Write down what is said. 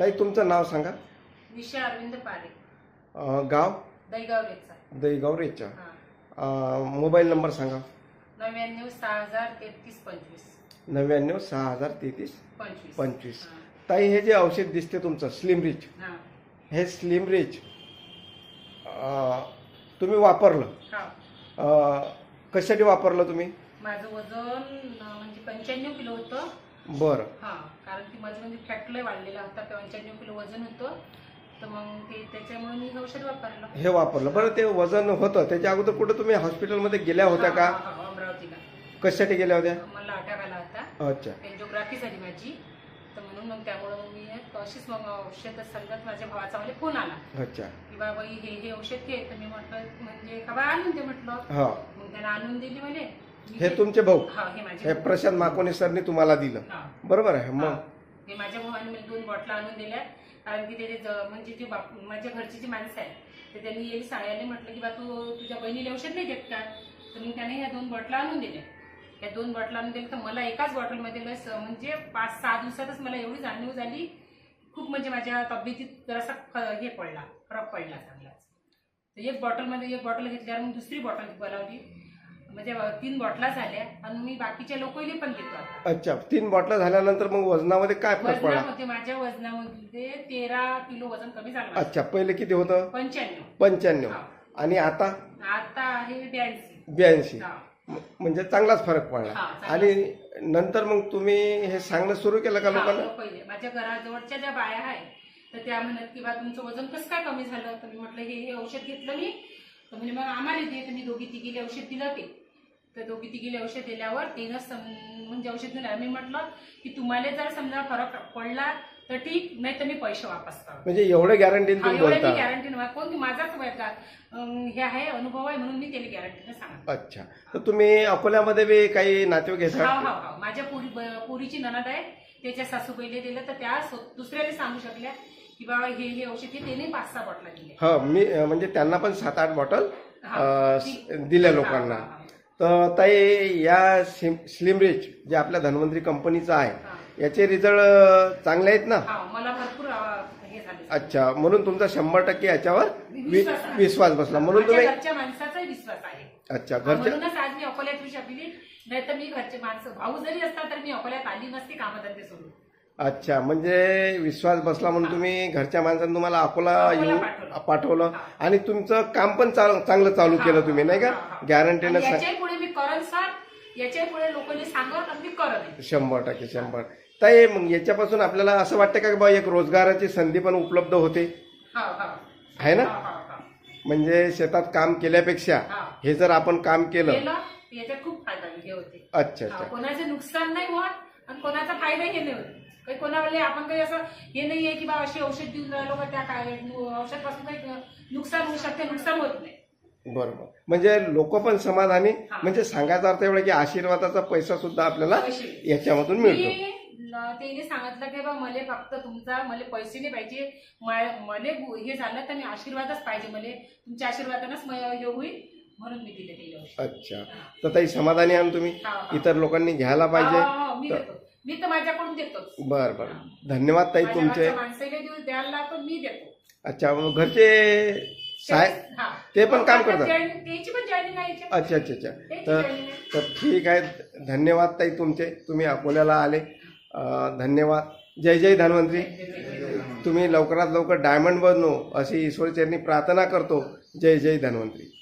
ताई तुमचं नाव सांगा. विषय अरविंद पारे. अं, गाव? दहीगाव रेच्या हा. अं, मोबाईल नंबर सांगा. नव्याण्णव सहा हजार तेहतीस पंचवीस. नव्याण्णव सहा हजार तेहतीस पंचवीस. पंचवीस. ताई हे जे औषध दिसते तुमचं स्लिम रिच हा. हे स्लिम रिच अं, तुम्ही वापरलं. हा. अं, कशासाठी वापरलं तुम्ही? माझं वजन अं, म्हणजे पंच्याण्णव किलो होतं. बरं. हा कारण की माझं म्हणजे फॅट लय वाढलेला होता पंच्याण्णव किलो वजन होतं. तर मग ते त्याच्यामुळे मी हे औषध वापरलं. हे वापरलं. बरं ते वजन होतं. त्याच्या अगोदर कुठं तुम्ही हॉस्पिटलमध्ये गेल्या होत्या का? हा, हा, अमरावतीला. कशासाठी गेल्या होत्या? मला अटॅक आला होता. अच्छा. एन्जिओग्राफी झाली माझी. तर म्हणून मग त्यामुळं मग मी एक अशीच मग औषध सांगत माझ्या भावाचा मला फोन आला. अच्छा. की बाबा हे हे औषध घे. तर मी म्हटलं म्हणजे का बा आणून दे? म्हटलं. हा. मग त्याला आणून दिली म्हणे. हे ते- तुमचे भाऊ. हा हे माझे हे प्रशांत माकोने सरनी तुम्हाला दिलं. हा. बरोबर आहे हा. मग? हे. माझ्या भावाने मला दोन बॉटला आणून दिल्या कारण की ते ज- म्हणजे जे बाप माझ्या घरची जी माणसं आहे तर त्यांनी येईल सांगायला म्हटलं की बा तू तुझ्या बहिणीला औषध नाही देत का? तर मग त्याने ह्या दोन बॉटला आणून दिल्या. या दोन बॉटला आणून दिल्या. तर मला एकाच बॉटलमध्ये लस म्हणजे पाच सहा दिवसातच मला एवढी जाणीव झाली. खूप म्हणजे माझ्या तब्येतीत जरासा फ- हे पडला फरक पडला चांगलाच. तर एक बॉटलमध्ये एक बॉटल घेतल्यावर मग दुसरी बॉटल बनवली. म्हणजे तीन बॉटला झाल्या आणि मी बाकीच्या लोकांनी पण घेतो आता. अच्छा तीन बॉटल झाल्यानंतर मग वजनामध्ये काय फरक पडला? वजनामध्ये माझ्या वजनामध्ये तेरा किलो वजन कमी झालं माझं. अच्छा पहिले किती होतं? पंच्याण्णव. पंच्याण्णव. हा. आणि आता? आता आहे ब्याऐंशी. ब्याऐंशी. हा. म्हणजे चांगलाच फरक पडला. हा. आणि नंतर मग तुम्ही हे सांगणं सुरू केलं का हा, लोकांना? हो, पहिले. माझ्या घराजवळच्या ज्या बाया आहेत तर त्या म्हणत की बा तुमचं वजन कसं काय कमी झालं? तर मी म्हटलं हे हे औषध घेतलं मी. तर म्हणजे मग आम्हाला दे. मी दोघी तिघीले औषध दिलं ते. तर दोघी तिघीले औषध दिल्यावर तिनं सम- म्हणजे औषध दिलं आम्ही म्हटलं की तुम्हाला जर समजा फरक पडला तर ठीक नाही तर मी पैसे वापस करतो. म्हणजे एवढे गॅरंटी हा, एवढं मी गॅरंटी नाही. कोण की माझाच अं, हे आहे अनुभव आहे म्हणून मी त्याला गॅरंटीने सांगतो. अच्छा. तर तुम्ही अकोल्यामध्ये बी काही नातेवाईक हा घेता हा हा. माझ्या पुरी पुरीची ननद आहे. त्याच्या सासूबाईला दिलं तर त्या स्व- दुसऱ्याला सांगू शकल्या की बाबा हे हे औषध हे त्याने पाच सहा बॉटला दिले हा मी अं, म्हणजे त्यांना पण सात आठ बॉटल हा, दिल्या हा, लोकांना. हा, हा. तर ताई या स्लिम रिच जे आपल्या धन्वंतरी कंपनीचं आहे. याचे रिझल्ट चांगले आहेत ना? मला भरपूर अं, हे झाले. अच्छा म्हणून तुमचा शंभर टक्के याच्यावर विश्वास आहे. विश्वास बसला. म्हणून माझ्या तुम्ही घरच्या माणसाचाही विश्वास आहे. अच्छा घरच्या म्हणूनच आज मी अकोल्यात येऊ शकली नाही तर मी घरचे माणसं भाऊ जरी असता तर मी अकोल्यात आली नसती कामधंदे सोडून. अच्छा म्हणजे विश्वास बसला म्हणून तुम्ही घरच्या माणसाने तुम्हाला अकोला येऊन पाठवलं. आणि तुमचं काम पण चाल- चांगलं चालू केलं तुम्ही नाही का. गॅरंटीनं आणि याच्याही पुढे मी करन सर याच्याही पुढे लोकांनी सांगत आणि मी करत शंभर टक्के शंभर. ताई मग याच्यापासून आपल्याला असं वाटतं का बा एक रोजगाराची संधी पण उपलब्ध होते? हा हा. आहे ना? हा, हा, हा. म्हणजे शेतात काम केल्यापेक्षा हा. हे जर आपण काम केलं केलं याच्यात खूप फायदा हे होते. अच्छा अच्छा. कोणाचे नुकसान नाही होत आणि कोणाचा फायदा हे नाही होत. काही कोणावाले आपण काही असं हे नाहीये की बा अशी औषध देऊन राहिलो का त्या काय औषधपासून काही नुकसान होऊ शकते नुकसान होत नाही. बरोबर. म्हणजे लोक पण समाधानी. म्हणजे सांगायचा अर्थ एवढा की आशीर्वादाचा पैसा सुद्धा आपल्याला. याच्यामधून मिळतो. त्याने सांगितलं की बा मला फक्त तुमचा मला पैसे नाही पाहिजे. मला हे झालं तर मी आशीर्वादच पाहिजे मला तुमच्या आशीर्वादानच हे होईल म्हणून मी दिले ते अच्छा. तर ताई समाधानी आहात तुम्ही. इतर लोकांनी घ्यायला पाहिजे. मी देतो तर माझ्याकडून देतोच. बर बर. धन्यवाद ताई माझ्या तुमचे. घरच्या माणसाला देऊ द्यायला मी देतो. अच्छा मग घरचे साय हा. ते पण काम करतात? जॉईन- त्याची पण जॉईनिंग आहे. याच्यात. अच्छा अच्छा अच्छा. त्याची तर joining आहे. तर ठीक आहे. धन्यवाद ताई तुमचे. तुम्ही अकोल्याला आले. अं, धन्यवाद. जय जय धन्वंतरी. तुम्ही लवकरात लवकर डायमंड बनू अशी ईश्वरचरणी प्रार्थना करतो. जय जय धन्वंतरी.